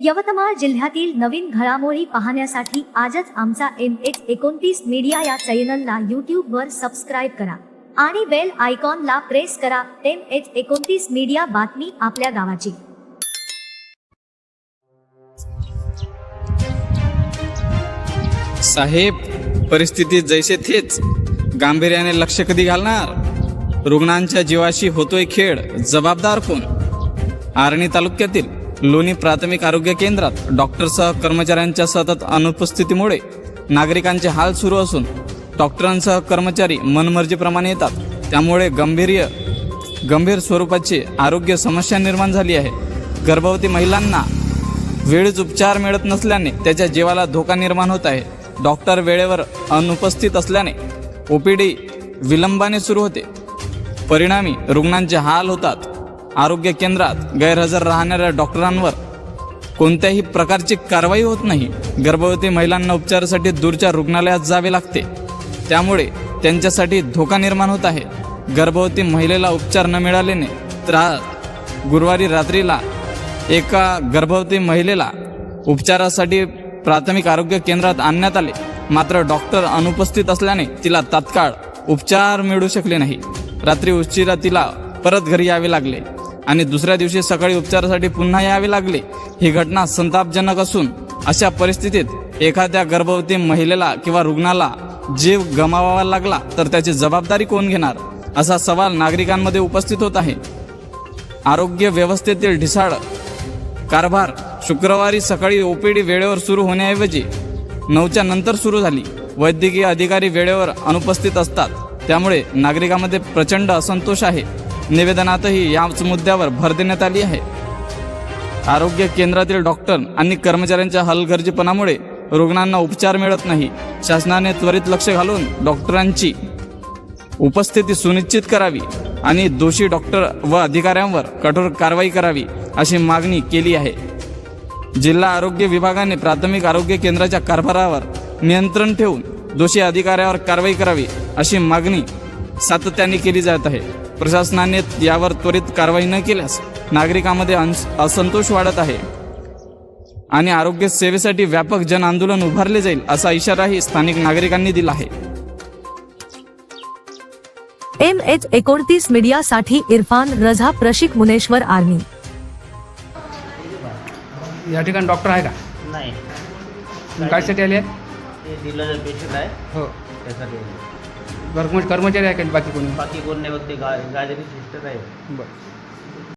यवतमाळ जिल्ह्यातील नवीन घडामोडी पाहण्यासाठी आजच आमचा एम एच एकोणतीस मीडिया या चॅनलला यूट्यूब वर सबस्क्राईब करा आणि बेल आयकॉनला प्रेस करा एम एच एकोणतीस मीडिया बातमी आपल्या गावाची. साहेब परिस्थिती जैसे थेच. गांभीर्याने लक्ष कधी घालणार? रुग्णांच्या जीवाशी होतोय खेळ. जबाबदार कोण? आर्णी तालुक्यातील. लोणी प्राथमिक आरोग्य केंद्रात डॉक्टरसह कर्मचाऱ्यांच्या सतत अनुपस्थितीमुळे नागरिकांचे हाल सुरू असून डॉक्टरांसह कर्मचारी मनमर्जीप्रमाणे येतात. त्यामुळे गंभीर्य गंभीर स्वरूपाची आरोग्य समस्या निर्माण झाली आहे. गर्भवती महिलांना वेळीच उपचार मिळत नसल्याने त्याच्या जीवाला धोका निर्माण होत आहे. डॉक्टर वेळेवर अनुपस्थित असल्याने ओ पी डी विलंबाने सुरू होते. परिणामी रुग्णांचे हाल होतात. आरोग्य केंद्रात गैरहजर राहणाऱ्या डॉक्टरांवर कोणत्याही प्रकारची कारवाई होत नाही. गर्भवती महिलांना उपचारासाठी दूरच्या रुग्णालयात जावे लागते. त्यामुळे त्यांच्यासाठी धोका निर्माण होत आहे. गर्भवती महिलेला उपचार न मिळाल्याने त्रा गुरुवारी रात्रीला एका गर्भवती महिलेला उपचारासाठी प्राथमिक आरोग्य केंद्रात आणण्यात आले. मात्र डॉक्टर अनुपस्थित असल्याने तिला तात्काळ उपचार मिळू शकले नाही. रात्री उशिरा तिला परत घरी यावे लागले. आणि दुसऱ्या दिवशी सकाळी उपचारासाठी पुन्हा यावे लागले. ही घटना संतापजनक असून अशा परिस्थितीत एखाद्या गर्भवती महिलेला किंवा रुग्णाला जीव गमावावा लागला तर त्याची जबाबदारी कोण घेणार? असा सवाल नागरिकांमध्ये उपस्थित होत आहे. आरोग्य व्यवस्थेतील ढिसाळ कारभार शुक्रवारी सकाळी ओपीडी वेळेवर सुरू होण्याऐवजी नऊच्या नंतर सुरू झाली. वैद्यकीय अधिकारी वेळेवर अनुपस्थित असतात. त्यामुळे नागरिकांमध्ये प्रचंड असंतोष आहे. निवेदनातही याच मुद्द्यावर भर देण्यात आली आहे. आरोग्य केंद्रातील डॉक्टर आणि कर्मचाऱ्यांच्या हलगर्जीपणामुळे रुग्णांना उपचार मिळत नाही. शासनाने त्वरित लक्ष घालून डॉक्टरांची उपस्थिती सुनिश्चित करावी आणि दोषी डॉक्टर व अधिकाऱ्यांवर कठोर कारवाई करावी अशी मागणी केली आहे. जिल्हा आरोग्य विभागाने प्राथमिक आरोग्य केंद्राच्या कारभारावर नियंत्रण ठेवून दोषी अधिकाऱ्यावर कारवाई करावी अशी मागणी सातत्याने केली जात आहे. प्रशासनाने यावर त्वरित कारवाई न केल्यास नागरिकांमध्ये अंस- असंतोष वाढत आहे. आणि आरोग्य सेवेसाठी व्यापक जन आंदोलन उभारले जाईल असा इशाराही स्थानिक नागरिकांनी दिला आहे. एम एच एकोणतीस मीडियासाठी इरफान रझा प्रशिक मुनेश्वर आर्मी. या ठिकाणी डॉक्टर आहे का? नाही. तुम्ही कशासाठी आले? पेशंट आहे. हो. त्यासाठी कर्म कर्मचारी आहे का बाकी कोणी? बाकी कोण नाही बघते गा गाजरी सिस्टर आहे बरं.